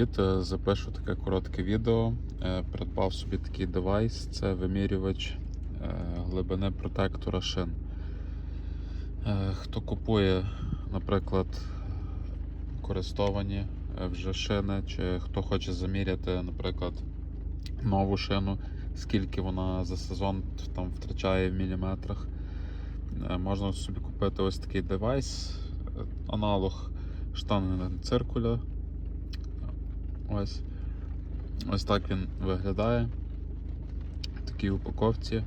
привіт! Е, Запишу таке коротке відео. Е, Придбав собі такий девайс, це вимірювач е, глибини протектора шин. Хто купує, наприклад, користовані вже шини, чи хто хоче заміряти, наприклад, нову шину, скільки вона за сезон там втрачає в міліметрах. Можна собі купити ось такий девайс, аналог штанги циркуля. Ось. Ось так він виглядає. В такій упаковці. Е,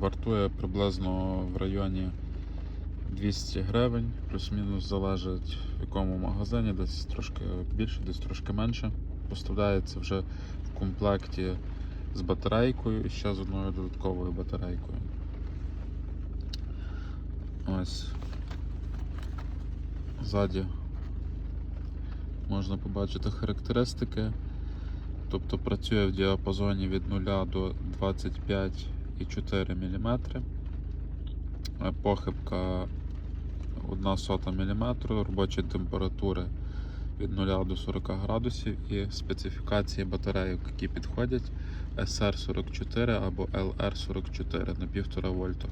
Вартує приблизно в районі 200 гривень, плюс-мінус залежить в якому магазині, десь трошки більше, десь трошки менше. Поставляється вже в комплекті з батарейкою і ще з одною додатковою батарейкою. Ось. Ззаді можна побачити характеристики. Тобто працює в діапазоні від 0 до 25,4 мм. Е, Похибка 1 сота мм, робочі температури від 0 до 40 градусів і специфікації батарейок, які підходять SR44 або LR44 на 1,5 вольта.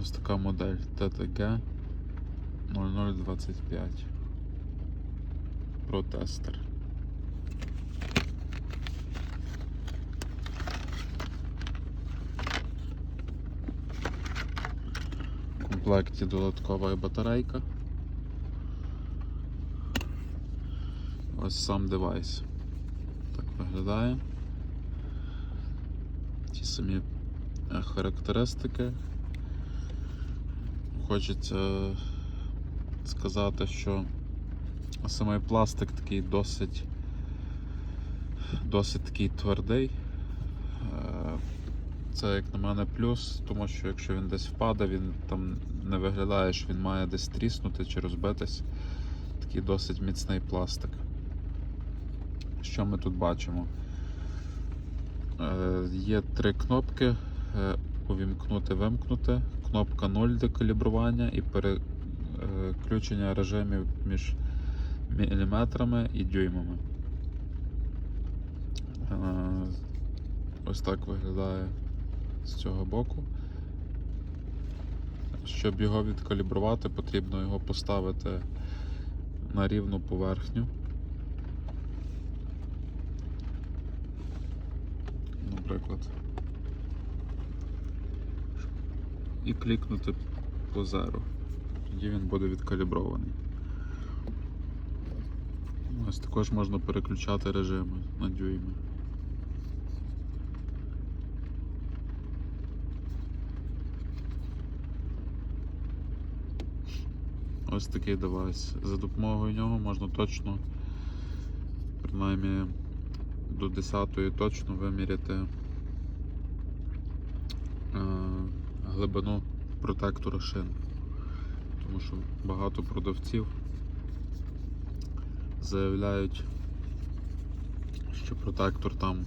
Ось така модель TTG 0025 Протестер. В комплекті додаткова батарейка. Ось сам девайс. Так виглядає. Ті самі е, характеристики. Хочеться сказати, що самий пластик такий досить досить такий твердий. Е, Це, як на мене, плюс, тому що якщо він десь впаде, він там не виглядає, що він має десь тріснути чи розбитись. Такий досить міцний пластик. Що ми тут бачимо? Е, Є три кнопки. е, Увімкнути, вимкнути, кнопка 0 декалібрування і переключення режимів між міліметрами і дюймами. Е, Ось так виглядає з цього боку. Щоб його відкалібрувати, потрібно його поставити на рівну поверхню. Наприклад. І клікнути по zero. Тоді він буде відкалібрований. Ось також можна переключати режими на дюйми. Ось такий девайс. За допомогою нього можна точно, принаймні до 10-ї точно виміряти е, глибину протектора шин. Тому що багато продавців заявляють, що протектор там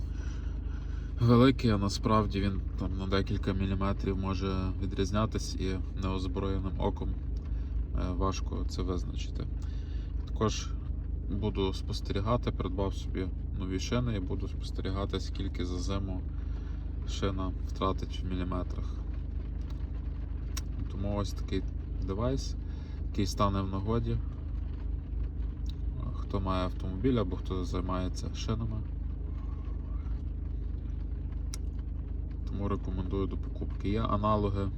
великий, а насправді він там на декілька міліметрів може відрізнятись і неозброєним оком е, важко це визначити. Також буду спостерігати, придбав собі нові шини і буду спостерігати, скільки за зиму шина втратить в міліметрах. Тому ось такий девайс, який стане в нагоді. Хто має автомобіль або хто займається шинами. Тому рекомендую до покупки. Є аналоги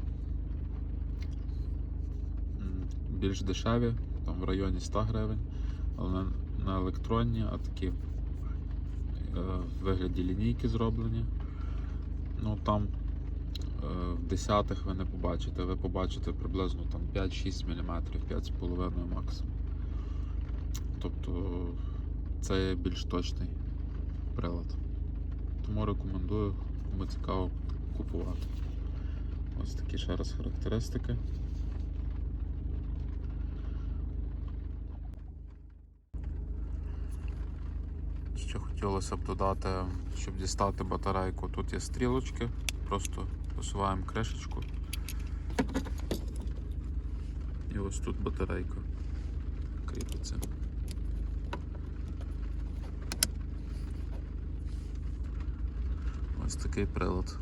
більш дешеві, там в районі 100 гривень, але не- електронні, а такі е, в вигляді лінійки зроблені. Ну там в десятих ви не побачите, ви побачите приблизно там 5-6 мм, 5,5 максимум. Тобто це є більш точний прилад. Тому рекомендую, кому цікаво купувати. Ось такі ще раз характеристики. Ще хотілося б додати, щоб дістати батарейку. Тут є стрілочки, просто посуваємо крышечку, и вот тут батарейка крепится. Вот такой прилад.